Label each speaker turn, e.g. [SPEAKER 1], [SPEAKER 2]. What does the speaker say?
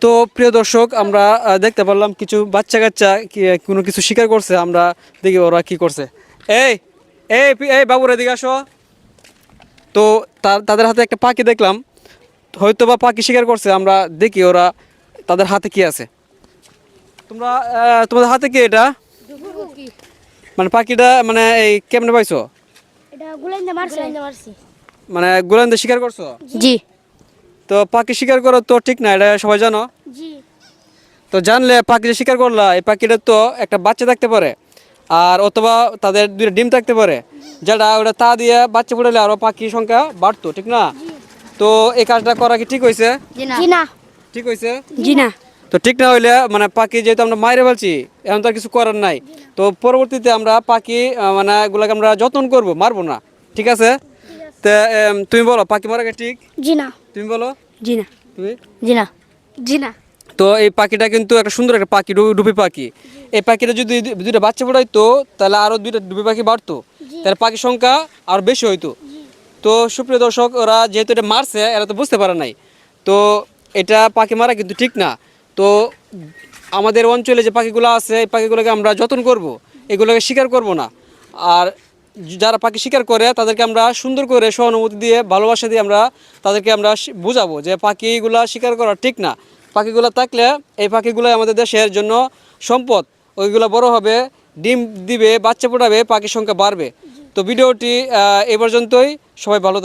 [SPEAKER 1] তো প্রিয় দর্শক আমরা দেখতে পারলাম কিছু বাচ্চা কাচ্চা কি- কোনো কিছু শিকার করছে আমরা দেখি ওরা কি করছে। এই এই এই বাবুরা দিকে আসো। তো তাদের হাতে একটা পাখি দেখলাম। হয়তো বা পাখি শিকার করছে আমরা দেখি ওরা তাদের হাতে কি আছে। তোমরা তোমাদের হাতে কি এটা? মানে পাখিটা মানে এই কেমনে পাইছো?
[SPEAKER 2] এটা গুলাইন্দা মারছে। গুলাইন্দা মারছি।
[SPEAKER 1] মানে গোলান্দে শিকার করছ?
[SPEAKER 2] জি।
[SPEAKER 1] তো পাখি শিকার করা তো ঠিক না এটা সবাই জানো? তো জানলে পাখি যে শিকার করলা এই পাখিটার তো একটা বাচ্চা থাকতে পারে আর অথবা তাদের দুইটা ডিম থাকতে পারে যেটা ওটা তা দিয়ে বাচ্চা ফুটালে আরও পাখির সংখ্যা বাড়তো ঠিক না? তো এই কাজটা করা কি ঠিক হয়েছে? ঠিক হয়েছে?
[SPEAKER 2] জি না।
[SPEAKER 1] তো ঠিক না হইলে মানে পাখি যেহেতু আমরা মাইরে ফেলছি এখন তো আর কিছু করার নাই। তো পরবর্তীতে আমরা পাখি মানে এগুলাকে আমরা যত্ন করব মারবো না ঠিক আছে? তুমি বলো পাখি মারাকে ঠিক?
[SPEAKER 2] জি না।
[SPEAKER 1] তুমি বলো?
[SPEAKER 2] জি না
[SPEAKER 1] তুমি?
[SPEAKER 2] জি না জি না
[SPEAKER 1] তো এই পাখিটা কিন্তু একটা সুন্দর একটা পাখি ডুবি পাখি। এই পাখিটা যদি দুইটা বাচ্চা ফোটাইতো তাহলে আরও দুইটা ডুবি পাখি বাড়তো। তাহলে পাখির সংখ্যা আরও বেশি হইতো। তো সুপ্রিয় দর্শক ওরা যেহেতু এটা মারছে এরা তো বুঝতে পারে নাই। তো এটা পাখি মারা কিন্তু ঠিক না। তো আমাদের অঞ্চলে যে পাখিগুলো আছে এই পাখিগুলোকে আমরা যত্ন করব। এগুলোকে শিকার করব না। আর যারা পাখি শিকার করে, তাদেরকে আমরা সুন্দর করে সহানুভূতি দিয়ে, ভালোবাসা দিয়ে আমরা তাদেরকে আমরা বোঝাবো যে পাখিগুলা শিকার করা ঠিক না। পাখিগুলো থাকলে এই পাখিগুলো আমাদের দেশের জন্য সম্পদ। ওইগুলো বড় হবে, ডিম দিবে, বাচ্চা ফোটাবে পাখির সংখ্যা বাড়বে। তো ভিডিওটি এ পর্যন্তই। সবাই ভালো